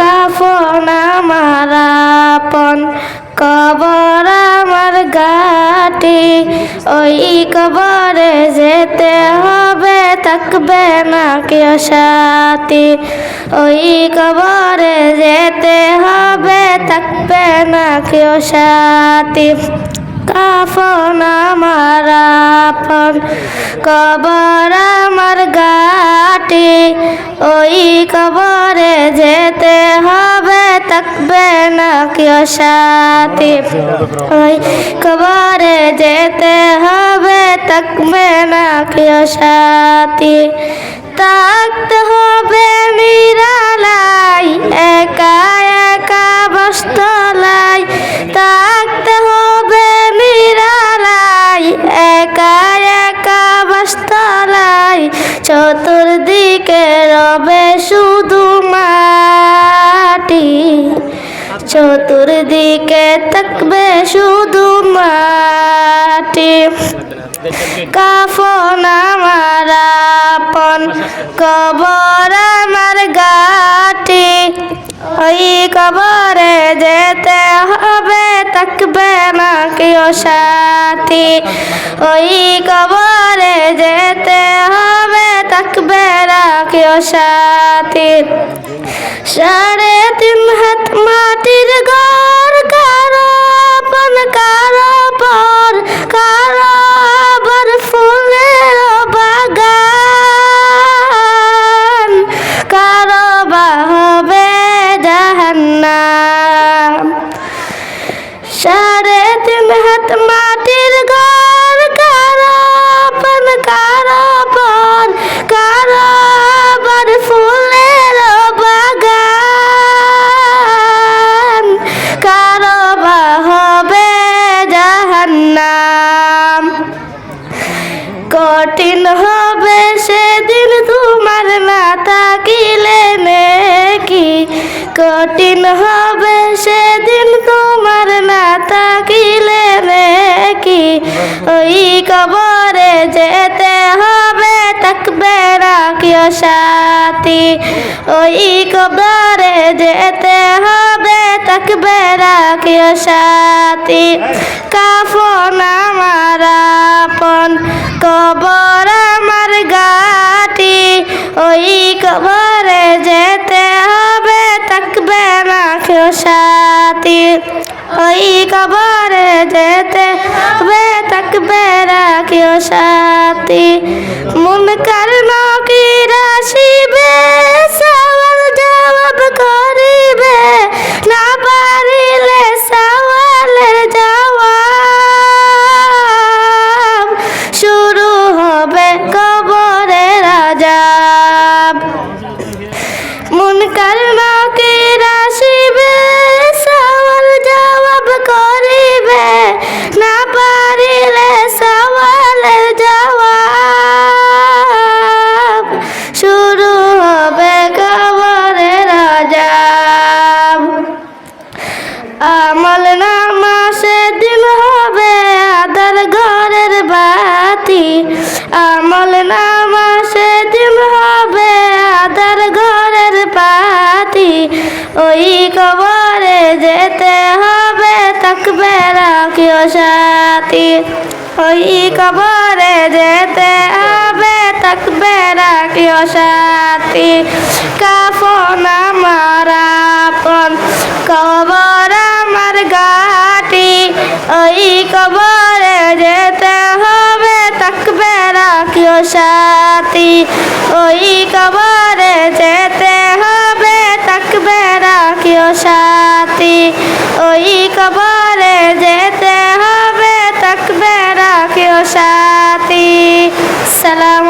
কাফন আমার আপন, কবর আমার গাটি ওই কবরে যেতে হবে, থাকবে না কেউ সাথী। ওই কবরে যেতে হবে, থাকবে না কেউ সাথী। কাফন আমার আপন, কবর আমার গাটি ওই কবরে যেতে হবে থাকবে না কেউ সাথে ওই কবরে যেতে হবে থাকবে না কেউ সাথে থাকতে হবে নিরালাই চতুর্দিকে থাকবে শুধু মাটি। কাফন আমার আপন, কবর আমার গাটি ওই কবরে যেতে হবে, থাকবে না কেউ সাথী। ওই কবরে যেতে হবে, থাকবে না কেউ সাথী। সাড়ে তিন হাত হাত মাটির ঘর কারও আপন কারও পর কারও আবার ফুলের বাগান। কারও বা হবে জাহান্নাম। কঠিন হবে সেদিন তোমার না থাকিলে নেকি কঠিন হবে ওই কবরে যেতে হবে থাকবে কেউ সাথী ওই কবরে যেতে হবে থাকবে কেউ সাথী কাফন আমার আপন, কবর আমার গাটি ওই কবরে যেতে হবে থাকবে কেউ সাথী ওই কবরে যেতে হবে থাকবে কেউ সাথী। মন কার কি আসিবে আমল নামা সেদিন হবে আদার ঘরের বাতি ওই কবরে যেতে হবে, থাকবে কেউ সাথী। ওই কবরে যেতে হবে, থাকবে কেউ সাথী। কাফন আমার আপন, কবর আমার গাটি ওই কবরে যেতে সাথী, ওই কবরে যেতে হবে, থাকবে রাখিও সাথী। ওই কবরে যেতে হবে, থাকবে রাখিও সাথী। সালাম